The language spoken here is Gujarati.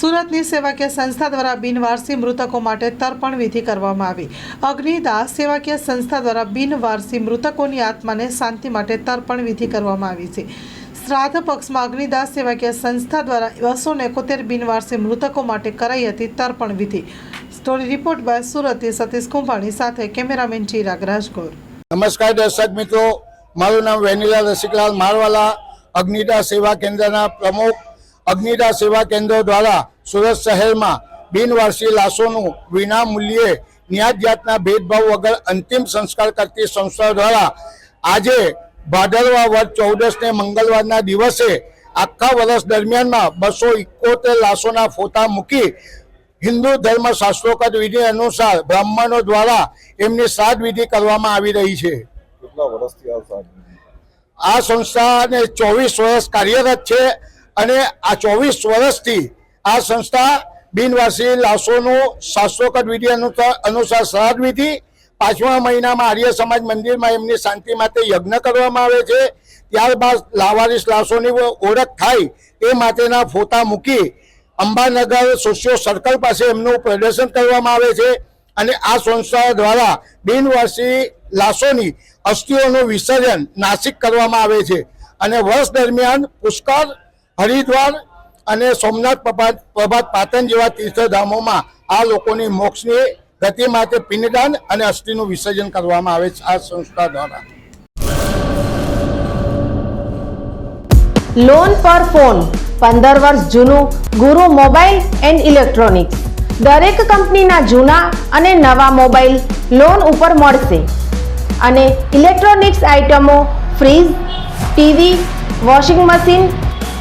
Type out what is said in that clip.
સુરતની સેવાકીય સંસ્થા દ્વારા બિનવારસી મૃતકો માટે તર્પણ વિધિ કરવામાં આવી. અગ્નિદાસ સેવાકીય સંસ્થા દ્વારા બિનવારસી મૃતકોની આત્માને શાંતિ માટે તર્પણ વિધિ કરવામાં આવી છે. શ્રાદ્ધ પક્ષમાં અગ્નિદાસ સેવાકીય સંસ્થા દ્વારા બસો એકોતેર બિનવારસી મૃતકો માટે કરાઈ હતી તર્પણ વિધિ. સ્ટોરી રિપોર્ટ બાય સુરતથી સતીશ કુંભાણી સાથે કેમેરામેન ચિરાગ રાજગોર. નમસ્કાર દર્શક મિત્રો, મારું નામ વેનીલા રસિકલાલ મારવાલા અગ્નિદાસ સેવા કેન્દ્રના પ્રમુખ અગ્નિદા સેવા કેન્દ્ર દ્વારા સુરત શહેરમાં બિનવારસી લાશોનું વિના મૂલ્યે ન્યાજ જાતના ભેદભાવ વગર અંતિમ સંસ્કાર કરતી સંસ્થા દ્વારા આજે ભાદરવા વર્ષ ચૌદસને મંગળવારના દિવસે આખા વર્ષ દરમિયાનમાં બસો ઇકોતેર લાશોના ફોટા મૂકી હિન્દુ ધર્મ શાસ્ત્રોકત વિધિ અનુસાર બ્રાહ્મણો દ્વારા એમની શ્રાદ્ધ વિધિ કરવામાં આવી રહી છે. આ સંસ્થાને ચોવીસ વર્ષ કાર્યરત છે. અને આ ચોવીસ વર્ષથી આ સંસ્થા બિનવાસી લાશોનું શાસ્ત્રોકત વિધિ અનુસાર શ્રાદ્ધ વિધિ, પાંચમા મહિનામાં આર્ય સમાજ મંદિરમાં એમની શાંતિ માટે યજ્ઞ કરવામાં આવે છે. ત્યારબાદ લાવારીસ લાશોની ઓળખ થાય એ માટેના ફોટા મૂકી અંબાનગર સોશિયો સર્કલ પાસે એમનું પ્રદર્શન કરવામાં આવે છે અને આ સંસ્થા દ્વારા બિનવાસી લાશોની અસ્થિઓનું વિસર્જન નાસિક કરવામાં આવે છે. અને વર્ષ દરમિયાન પુષ્કર હરિદ્વાર અને સોમનાથ પ્રભાત પાટણ જેવા તીર્થધામોમાં આ લોકોની મોક્ષની ગતિ માટે પિંડદાન અને અસ્થિનું વિસર્જન કરવામાં આવે છે આ સંસ્થા દ્વારા. લોન પર ફોન પંદર વર્ષ જૂનું, ગુરુ મોબાઈલ એન્ડ ઇલેક્ટ્રોનિક્સ. દરેક કંપનીના જૂના અને નવા મોબાઈલ લોન ઉપર મળશે. અને ઇલેક્ટ્રોનિક્સ આઇટમો fridge, TV, washing machine